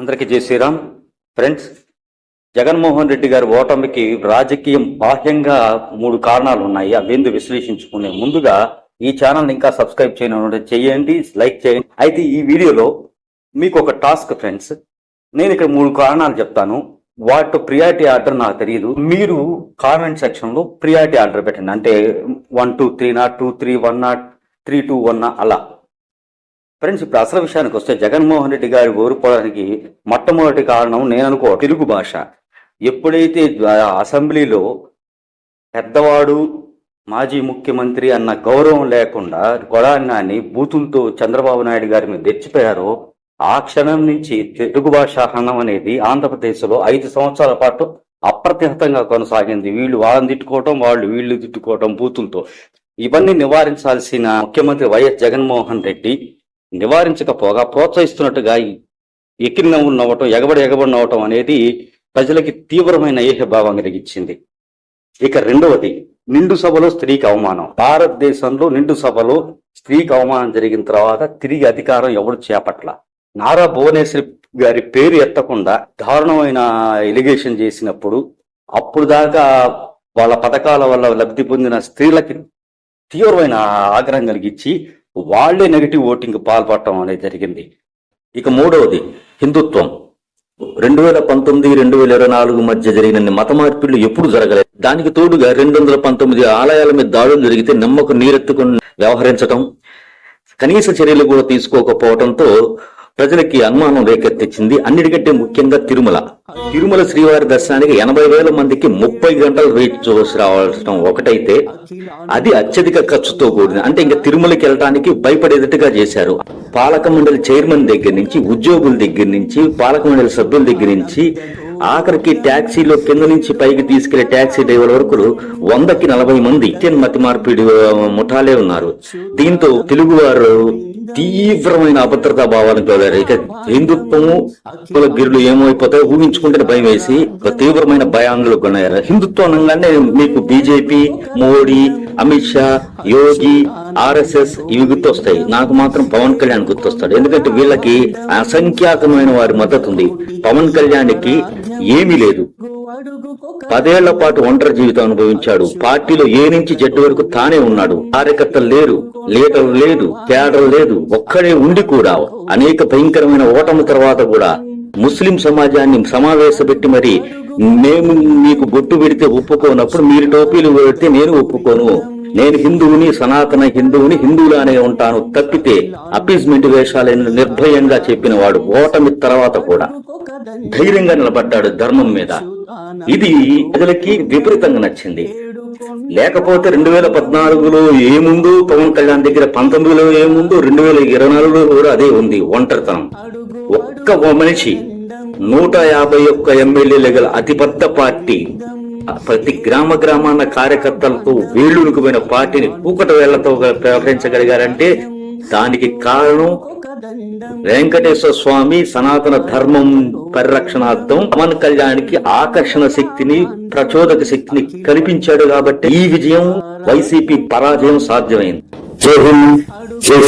అందరికీ జై శ్రీరామ్. ఫ్రెండ్స్ జగన్మోహన్ రెడ్డి గారి ఓటమికి రాజకీయం బాహ్యంగా మూడు కారణాలు ఉన్నాయి. అవేందు విశ్లేషించుకునే ముందుగా ఈ ఛానల్ ఇంకా సబ్స్క్రైబ్ చేయడం చేయండి లైక్ చేయండి. అయితే ఈ వీడియోలో మీకు ఒక టాస్క్ ఫ్రెండ్స్ నేను ఇక్కడ మూడు కారణాలు చెప్తాను. వాటి ప్రియారిటీ ఆర్డర్ నాకు తెలియదు మీరు కామెంట్ సెక్షన్లో ప్రియారిటీ ఆర్డర్ పెట్టండి. అంటే one two three not two three one not three two one అలా. ఫ్రెండ్స్ ఇప్పుడు అసలు విషయానికి వస్తే జగన్మోహన్ రెడ్డి గారి ఓడిపోవడానికి మొట్టమొదటి కారణం నేను అనుకో తెలుగు భాష. ఎప్పుడైతే అసెంబ్లీలో పెద్దవాడు మాజీ ముఖ్యమంత్రి అన్న గౌరవం లేకుండా కొడాన్ని బూతులతో చంద్రబాబు నాయుడు గారి మీద తెచ్చిపోయారో ఆ క్షణం నుంచి తెలుగు భాష హనం అనేది ఆంధ్రప్రదేశ్లో ఐదు సంవత్సరాల పాటు అప్రతిహతంగా కొనసాగింది. వీళ్ళు వాళ్ళని తిట్టుకోవటం వాళ్ళు వీళ్ళు తిట్టుకోవటం బూతులతో. ఇవన్నీ నివారించాల్సిన ముఖ్యమంత్రి వైఎస్ జగన్మోహన్ రెడ్డి నివారించకపోగా ప్రోత్సహిస్తున్నట్టుగా ఎక్కిరి నవ్వులు నవ్వటం ఎగబడి ఎగబడి నవ్వటం అనేది ప్రజలకి తీవ్రమైన ఏహభావం కలిగించింది. ఇక రెండవది నిండు సభలో స్త్రీకి అవమానం. భారతదేశంలో నిండు సభలో స్త్రీకి అవమానం జరిగిన తర్వాత తిరిగి అధికారం ఎవరు చేపట్ల? నారా భువనేశ్వరి గారి పేరు ఎత్తకుండా దారుణమైన ఎలిగేషన్ చేసినప్పుడు అప్పుడు దాకా వాళ్ళ పథకాల వల్ల లబ్ధి పొందిన స్త్రీలకి తీవ్రమైన ఆగ్రహం కలిగించి వాళ్ళే నెగిటివ్ ఓటింగ్ పాల్పడటం అనేది జరిగింది. ఇక మూడవది హిందుత్వం. రెండు వేల పంతొమ్మిది రెండు వేల ఇరవై నాలుగు మధ్య జరిగిన మత మార్పిళ్ళు ఎప్పుడు జరగలేదు. దానికి తోడుగా రెండు వందల పంతొమ్మిది ఆలయాల మీద దాడులు జరిగితే నమ్మకు నీరెత్తుకుని వ్యవహరించటం కనీస చర్యలు కూడా తీసుకోకపోవడంతో ప్రజలకి అనుమానం రేకెత్తించింది అన్నిటికంటే ముఖ్యంగా తిరుమల. తిరుమల శ్రీవారి దర్శనానికి ఎనభై వేల మందికి ముప్పై గంటలు వెయిట్ చూసి రావాల్సిన ఒకటైతే అది అత్యధిక ఖర్చుతో కూడిన అంటే ఇంకా తిరుమలకి వెళ్ళడానికి భయపడేటట్టుగా చేశారు. పాలక మండలి చైర్మన్ దగ్గర నుంచి ఉద్యోగుల దగ్గర నుంచి పాలక మండలి సభ్యుల దగ్గర నుంచి ఆఖరికి ట్యాక్సీలో కింద నుంచి పైకి తీసుకెళ్ళే ట్యాక్సీ డ్రైవర్ వరకు వందకి నలభై మంది. ఇండియన్ మతి మార్పిడి ముఠాలే ఉన్నారు. దీంతో తెలుగువారు తీవ్రమైన అభద్రతా భావాలను తోడారు. ఇక హిందుత్వము కుల గిరులు ఏమైపోతాయో ఊహించుకుంటే భయం వేసి ఒక తీవ్రమైన భయాంగులు కొన్నారు హిందుత్వం అనగానే మీకు బీజేపీ మోడీ అమిత్ షా యోగి ఆర్ఎస్ఎస్ ఇవి గుర్తొస్తాయి. నాకు మాత్రం పవన్ కళ్యాణ్ గుర్తొస్తాడు. ఎందుకంటే వీళ్ళకి అసంఖ్యాకమైన వారి మద్దతు ఉంది పవన్ కళ్యాణ్కి ఏమీ లేదు. పదేళ్ళ పాటు ఒంటరి జీవితం అనుభవించాడు. పార్టీలో ఏ నుంచి జట్టు వరకు తానే ఉన్నాడు. కార్యకర్తలు లేరు లీడర్ లేదు కేడర్ లేదు. ఒక్కడే ఉండి కూడా అనేక భయంకరమైన ఓటమి తర్వాత కూడా ముస్లిం సమాజాన్ని సమావేశపెట్టి మరి మేము మీకు బొట్టు పెడితే ఒప్పుకోనప్పుడు మీరు టోపీలు పెడితే నేను ఒప్పుకోను. నేను హిందువుని సనాతన హిందువుని హిందువులానే ఉంటాను తప్పితే అపీజ్మెంట్ వేషాలను నిర్భయంగా చెప్పిన వాడు ఓటమి తర్వాత కూడా ధైర్యంగా నిలబడ్డాడు ధర్మం మీద. ఇది ప్రజలకి విపరీతంగా నచ్చింది. లేకపోతే రెండు వేల పద్నాలుగులో ఏముందో పవన్ కళ్యాణ్ దగ్గర పంతొమ్మిదిలో ఏముందో రెండు వేల ఇరవై నాలుగులో కూడా అదే ఉంది ఒంటరితనం. ఒక్క మనిషి నూట యాభై ఒక్క ఎమ్మెల్యేలు గల అతిపెద్ద పార్టీ. ప్రతి గ్రామ గ్రామాన కార్యకర్తలతో వేళ్ళునుకుపోయిన పార్టీని కూకట వేళ్ళతో వ్యవహరించగలిగారంటే దానికి కారణం వెంకటేశ్వర స్వామి సనాతన ధర్మం పరిరక్షణార్థం పవన్ కళ్యాణ్కి ఆకర్షణ శక్తిని ప్రచోదక శక్తిని కల్పించాడు కాబట్టి ఈ విజయం వైసీపీ పరాజయం సాధ్యమైంది. జై హింద్ జై